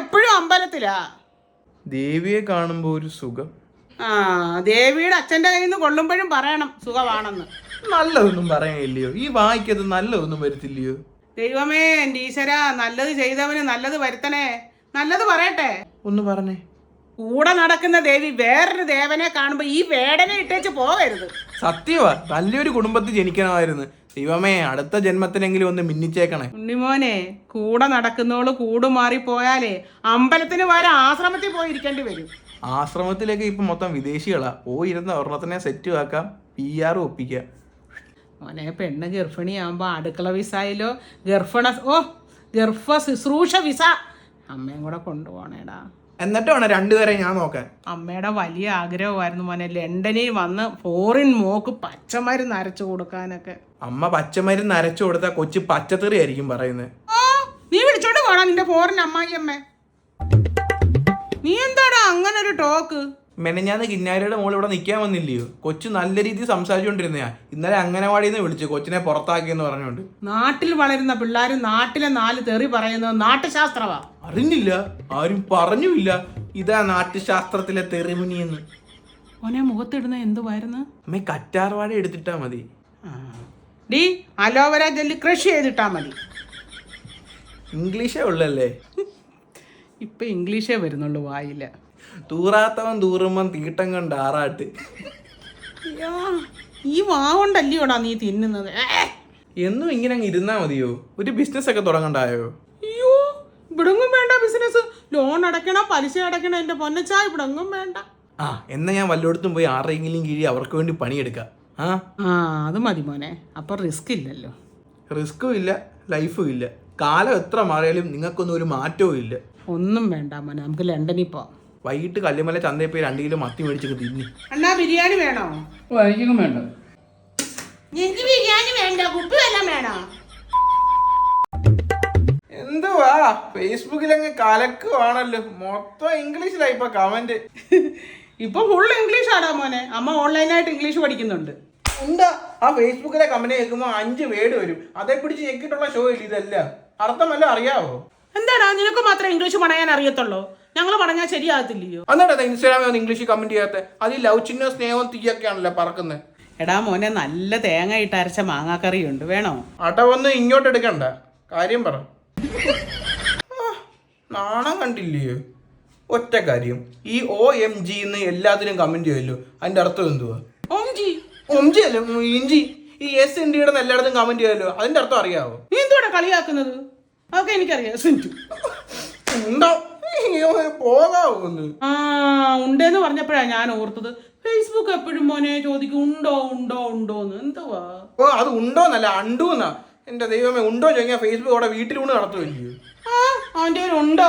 എപ്പോഴും അമ്പലത്തിലാ? ദേവിയെ കാണുമ്പോൾ ഒരു സുഖം. ആ ദേവിയുടെ അച്ഛന്റെ കയ്യിൽ നിന്ന് കൊള്ളുമ്പോഴും പറയണം സുഖമാണെന്ന്. നല്ലതൊന്നും പറയാനില്ലയോ ഈ വായിക്കത് നല്ലതൊന്നും വരുത്തില്ലയോ? ദൈവമേ എന്റെ ഈശ്വര നല്ലത് ചെയ്തവന് നല്ലത് വരുത്തണേ. നല്ലത് പറയട്ടെ. ഒന്ന് പറഞ്ഞേ. കൂടെ നടക്കുന്ന ദേവി വേറൊരു ദേവനെ കാണുമ്പോ ഈ വേടനെ ഇട്ടേച്ച് പോവരുത്. സത്യവാ. നല്ലൊരു കുടുംബത്തിൽ ജനിക്കണമായിരുന്നു. ദൈവമേ അടുത്ത ജന്മത്തിനെങ്കിലും ഒന്ന് മിന്നിച്ചേക്കണേ. ഉണ്ണിമോനെ കൂടെ നടക്കുന്നോൾ കൂടുമാറി പോയാലേ അമ്പലത്തിന് പകരം ആശ്രമത്തിൽ പോയിരിക്കേണ്ടി വരും. ആശ്രമത്തിലേക്ക് ഇപ്പൊ മൊത്തം വിദേശികളാ. പോയിരുന്ന ഒരെണ്ണത്തിനെ സെറ്റ് ആക്കാം. പി ആർ ഒപ്പിക്കാം. മോനെ പെണ്ണ് ഗർഭിണിയാകുമ്പോ അടുക്കള വിസയിലോ ഗർഭണ ഓ ഗർഭ ശുശ്രൂഷ വിസ അമ്മയും കൂടെ കൊണ്ടുപോണേടാ. എന്നിട്ട് വേണം രണ്ടുപേരെ ഞാൻ നോക്കാൻ. അമ്മയുടെ വലിയ ആഗ്രഹമായിരുന്നു മോനെ. ലണ്ടനിൽ വന്ന് ഫോറിൻ മോക്ക് പച്ചമരുന്ന് അരച്ചു കൊടുക്കാനൊക്കെ. അമ്മ പച്ചമരുന്ന് അരച്ചു കൊടുത്താൽ കൊച്ചു പച്ചത്തെറി ആയിരിക്കും പറയുന്നത് നീ വിളിച്ചോണ്ട് പോടാ നിന്റെ ഫോറിൻ അമ്മായി അമ്മ നീ എന്താടാ അങ്ങനെ ഒരു ടോക്ക് മെനഞ്ഞാന്ന് കിന്നാരിയുടെ മോൾ ഇവിടെ നിൽക്കാൻ വന്നില്ലയോ? കൊച്ചു നല്ല രീതിയിൽ സംസാരിച്ചുകൊണ്ടിരുന്നയാ ഇന്നലെ അംഗനവാടിയിൽ നിന്ന് വിളിച്ചു കൊച്ചിനെ പുറത്താക്കിയെന്ന് പറഞ്ഞുകൊണ്ട് നാട്ടിൽ വളരുന്ന പിള്ളേർ നാട്ടിലെ നാല് തെറി പറയുന്നത് നാട്ടുശാസ്ത്രവാ. അറിഞ്ഞില്ല ആരും പറഞ്ഞുമില്ല. ഇതാ നാട്ടുശാസ്ത്രത്തിലെ തെറിമുനിയെന്ന്. ഓനെ മുഖത്തിടുന്ന എന്തുവായിരുന്നു അമ്മ കറ്റാർവാഴ എടുത്തിട്ടാ മതി. ഡീ അലോവര ജെല്ലി കൃഷി ചെയ്തിട്ടാ മതി. ഇംഗ്ലീഷേ ഉള്ളല്ലേ? ഇപ്പൊ ഇംഗ്ലീഷേ വരുന്നുള്ളൂ വായില്ല തൂറാത്തവൻ തൂറുമ്പം തീട്ടം കൊണ്ട് ആറാട്ട്. അയ്യോ, ഈ വാ കൊണ്ടല്ലയോടാ നീ തിന്നുന്നത്? ഏ! എന്നും ഇങ്ങനെ അങ്ങ് ഇരുന്നാ മതിയോ? ഒരു ബിസിനസ് ഒക്കെ തുടങ്ങണ്ടായോ? അയ്യോ വേണ്ട ബിസിനസ് ലോൺ അടയ്ക്കണം പലിശ അടയ്ക്കണം എന്റെ പൊന്നച്ചാ ഇവിടെ ഒന്നും വേണ്ട. ആ എന്നാ ഞാൻ വല്ലയിടത്തും പോയി ആരെങ്കിലും കീഴി അവർക്ക് വേണ്ടി പണിയെടുക്കാം. ആ? ആ അത് മതി മോനെ. അപ്പൊ റിസ്ക് ഇല്ലല്ലോ. റിസ്ക്കും ഇല്ല ലൈഫും ഇല്ല. കാലം എത്ര മാറിയാലും നിങ്ങൾക്കൊന്നും ഒരു മാറ്റവും ഇല്ല. ഒന്നും വേണ്ട മോനെ നമുക്ക് ലണ്ടനിൽ പോവാം. വൈകിട്ട് കല്ലുമല ചന്തയിൽ പോയി രണ്ട് കിലോ മത്തി മേടിച്ചു തിന്നി. അണ്ണാ ബിരിയാണി വേണോ? ഓ എനിക്കൊന്നും വേണ്ട എനിക്ക് ബിരിയാണി വേണ്ട കുപ്പി വല്ലതും വേണോ? ഫേസ്ബുക്കിൽ അങ്ങ് കലക്കുവാണല്ലോ. മൊത്തം ഇംഗ്ലീഷിലായി ഇപ്പൊ കമന്റ് ഇപ്പൊ ഫുൾ ഇംഗ്ലീഷ് ആടാ മോനെ. അമ്മ ഓൺലൈനായിട്ട് ഇംഗ്ലീഷ് പഠിക്കുന്നുണ്ട്. എന്താ ആ ഫേസ്ബുക്കിലെ കമന്റ് കേൾക്കുമ്പോൾ അഞ്ച് വേർഡ് വരും. അതേ പിടിച്ച് ഞെക്കിട്ടുള്ള ഷോ ഇല്ല ഇതല്ല? അർത്ഥമല്ല അറിയാവോ? എന്താടാ? നിനക്ക് മാത്രമേ ഇംഗ്ലീഷ് പറയാൻ അറിയത്തുള്ളൂ. ഞങ്ങൾ പറഞ്ഞാൽ ശരിയാകത്തില്ലയോ? എന്നിട്ട് ഇൻസ്റ്റാഗ്രാമിൽ ഒന്ന് ഇംഗ്ലീഷിൽ കമന്റ് ചെയ്യാത്ത? അത് ലവ് ചിഹ്നവും സ്നേഹവും തീയൊക്കെയാണല്ലോ പറക്കുന്നത് എടാ മോനെ നല്ല തേങ്ങ ഇട്ട് അരച്ച മാങ്ങാക്കറി ഉണ്ട് വേണോ? അടവൊന്നും ഇങ്ങോട്ട് എടുക്കണ്ട. കാര്യം പറ. നാണം കണ്ടില്ലേ? ഒറ്റ കാര്യം. ഈ ഒ എം ജി എന്ന് എല്ലാത്തിനും കമന്റ് ചെയ്യുമല്ലോ. അതിന്റെ അർത്ഥം എന്തുവാ? ഓം ജി ഓം ജി അല്ല? ഇഞ്ചി. ഈ എസ് എൻ ഡിയുടെ എല്ലായിടത്തും കമന്റ് ചെയ്യുമല്ലോ. അതിന്റെ അർത്ഥം അറിയാവോ? നീ എന്തുവാടാ കളിയാക്കുന്നത്? അതൊക്കെ എനിക്കറിയാം. സിഞ്ചു ഉണ്ടോ പോകാവോ ഒന്ന് ആ ഉണ്ടെന്ന് പറഞ്ഞപ്പോഴാ ഞാൻ ഓർത്തത്. ഫേസ്ബുക്ക് എപ്പോഴും മോനെ ചോദിക്കും ഉണ്ടോ ഉണ്ടോ ഉണ്ടോന്ന്? എന്തുവാ? ഓ അത് ഉണ്ടോന്നല്ല അണ്ടൂന്നാ. എന്റെ ദൈവമേ ഉണ്ടോ ചോദിക്കാൻ ഫേസ്ബുക്ക് അവിടെ വീട്ടിലൂടെ നടത്തുമല്ലയോ ആ അവന്റെ ഒരു ഉണ്ടോ